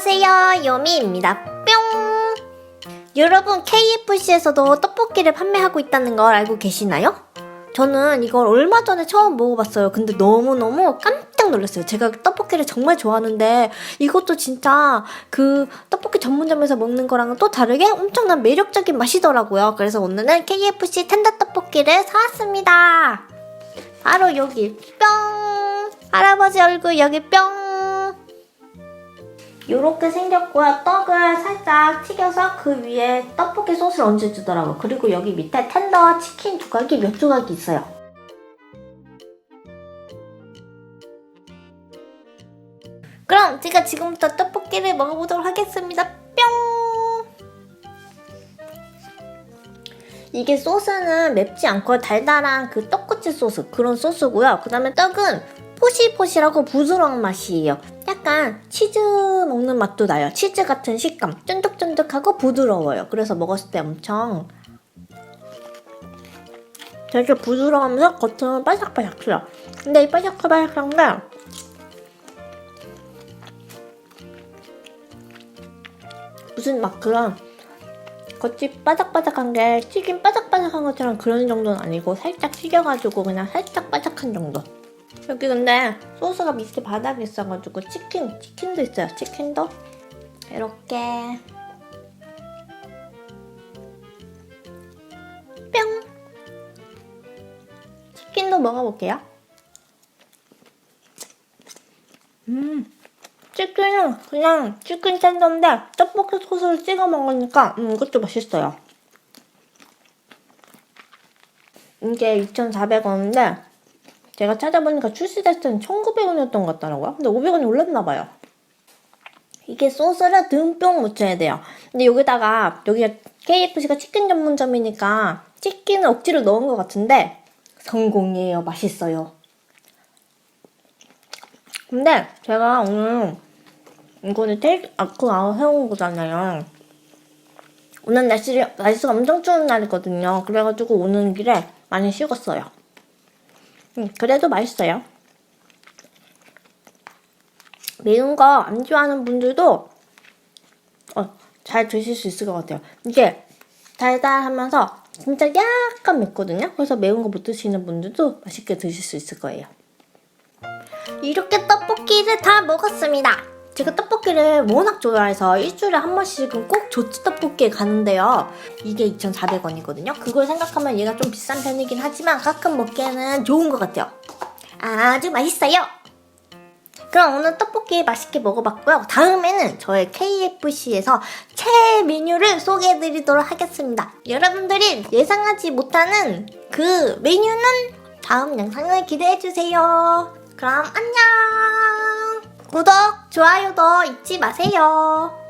안녕하세요 요미입니다. 뿅! 여러분 KFC에서도 떡볶이를 판매하고 있다는 걸 알고 계시나요? 저는 이걸 얼마 전에 처음 먹어봤어요. 근데 너무너무 깜짝 놀랐어요. 제가 떡볶이를 정말 좋아하는데 이것도 진짜 그 떡볶이 전문점에서 먹는 거랑은 또 다르게 엄청난 매력적인 맛이더라고요. 그래서 오늘은 KFC 텐더 떡볶이를 사왔습니다. 바로 여기 뿅! 할아버지 얼굴 여기 뿅 요렇게 생겼고요. 떡을 살짝 튀겨서 그 위에 떡볶이 소스를 얹어주더라고요. 그리고 여기 밑에 텐더 치킨 조각이 몇 조각이 있어요. 그럼 제가 지금부터 떡볶이를 먹어보도록 하겠습니다. 뿅! 이게 소스는 맵지 않고 달달한 그 떡꼬치 소스 그런 소스고요. 그 다음에 떡은 포실포실하고 부드러운 맛이에요. 약간 치즈 먹는 맛도 나요. 치즈 같은 식감. 쫀득쫀득하고 부드러워요. 그래서 먹었을 때 엄청 되게 부드러우면서 겉은 바삭바삭해요. 근데 이 바삭바삭한 게 무슨 막 그런 겉이 바삭바삭한 게 튀김 바삭바삭한 것처럼 그런 정도는 아니고 살짝 튀겨가지고 그냥 살짝 바삭한 정도. 여기 근데 소스가 밑에 바닥에 있어가지고 치킨, 치킨도 있어요. 치킨도 이렇게 뿅 치킨도 먹어볼게요. 음 치킨은 그냥 치킨 샌드인데 떡볶이 소스를 찍어 먹으니까 음, 이것도 맛있어요. 이게 2,400원인데 제가 찾아보니까 출시됐을 때는 1,900원이었던 것 같더라고요. 근데 500원이 올랐나 봐요. 이게 소스를 듬뿍 묻혀야 돼요. 근데 여기다가 여기가 KFC가 치킨 전문점이니까 치킨을 억지로 넣은 것 같은데 성공이에요. 맛있어요. 근데 제가 오늘 이거는 테이크 아크 아웃 해온 거잖아요. 오늘 날씨, 날씨가 엄청 추운 날이거든요. 그래가지고 오는 길에 많이 식었어요. 음, 그래도 맛있어요. 매운 거 안 좋아하는 분들도 어, 잘 드실 수 있을 것 같아요. 이게 달달하면서 진짜 약간 맵거든요. 그래서 매운 거 못 드시는 분들도 맛있게 드실 수 있을 거예요. 이렇게 떡볶이를 다 먹었습니다. 제가 떡볶이를 워낙 좋아해서 일주일에 한 번씩은 꼭 조치 떡볶이에 가는데요. 이게 2,400원이거든요. 그걸 생각하면 얘가 좀 비싼 편이긴 하지만 가끔 먹기에는 좋은 것 같아요. 아주 맛있어요. 그럼 오늘 떡볶이 맛있게 먹어봤고요. 다음에는 저의 KFC에서 최애 메뉴를 소개해드리도록 하겠습니다. 여러분들이 예상하지 못하는 그 메뉴는 다음 영상을 기대해주세요. 그럼 안녕! 구독, 좋아요도 잊지 마세요.